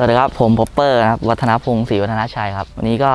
สวัสดีครับ ผมพอปเปอร์นะครับ วัฒนพงศ์ศรีวัฒนชัยครับ วันนี้ก็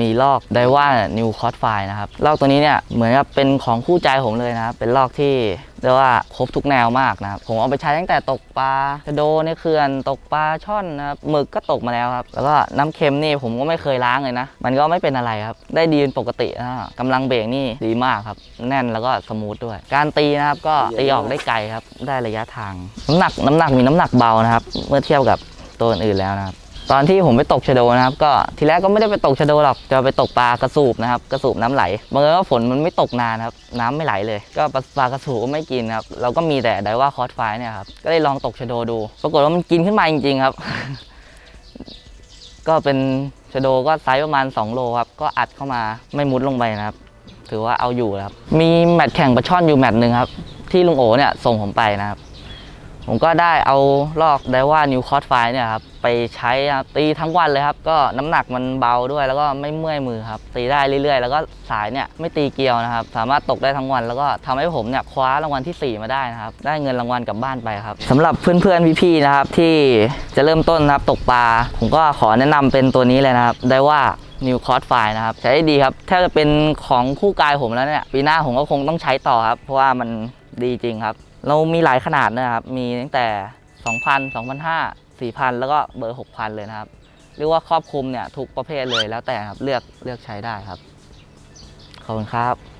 มีลอกไดว่านิวคอร์สไฟนะครับ ลอกตัวนี้เนี่ยเหมือนกับเป็นของคู่ใจผมเลยนะครับ เป็นลอกที่เรียกว่าครบทุกแนวมากนะครับ ผมเอาไปใช้ตั้งแต่ตกปลาชะโดในเขื่อนตกปลาช่อนนะครับหมึกก็ตกมาแล้วครับ แล้วก็น้ำเค็มนี่ผมก็ไม่เคยล้างเลยนะ มันก็ไม่เป็นอะไรครับ ได้ดีเป็นปกตินะกำลังเบรกนี่ดีมากครับ แน่นแล้วก็สมูทด้วย การตีนะครับก็ตีออกได้ไกลครับ ได้ระยะทาง น้ำหนักน้ำหนักมีน้ำหนักเบานะครับ เมื่อเทียบกับ ตัวอื่นแล้วนะครับ ตอนที่ผมไปตกชะโดนะครับ ก็ทีแรกก็ไม่ได้ไปตกชะโดหรอกจะไปตกปลากระสูบนะครับกระสูบน้ำไหลบังเอิญว่าฝนมันไม่ตกนานครับน้ำไม่ไหลเลย ก็ปลากระสูบก็ไม่กินครับเราก็มีแต่ไดว่าคอสไฟเนี่ยครับก็เลยลองตกชะโดดู ปรากฏว่ามันกินขึ้นมาจริง ๆ ครับ ก็เป็นชะโดก็ไซส์ประมาณ 2 โลครับก็อัดเข้ามาไม่มุดลงไปนะครับ ถือว่าเอาอยู่ครับ มีแมตช์แข่งปลาช่อนอยู่แมตช์หนึ่งครับ ที่ลุงโอเนี่ยส่งผมไปนะครับ ผมก็ได้เอาลอกไดว่านิวคอสไฟเนี่ยครับไปใช้ตีทั้งวันเลยครับ ก็น้ำหนักมันเบาด้วย แล้วก็ไม่เมื่อยมือครับตีได้เรื่อยๆ แล้วก็สายเนี่ยไม่ตีเกลียวนะครับ สามารถตกได้ทั้งวัน แล้วก็ทำให้ผมเนี่ยคว้ารางวัลที่ 4 มาได้นะครับ ได้เงินรางวัลกลับบ้านไปครับสำหรับเพื่อนๆพี่ๆนะครับที่จะเริ่มต้นนะครับตกปลาผมก็ขอแนะนำเป็นตัวนี้เลยนะครับไดว่านิวคอร์สไฟนะครับ ใช้ได้ดีครับแทบจะเป็นของคู่กายผมแล้วเนี่ยปีหน้าผมก็คงต้องใช้ต่อครับ เพราะว่ามันดีจริงครับ เรามีหลายขนาดนะครับ มีตั้งแต่ 2,000 2,500 4,000 แล้วก็เบอร์ 6,000 เลยนะครับ เรียกว่าครอบคลุมเนี่ยทุกประเภทเลยแล้วแต่ครับเลือกเลือกใช้ได้ครับ ขอบคุณครับ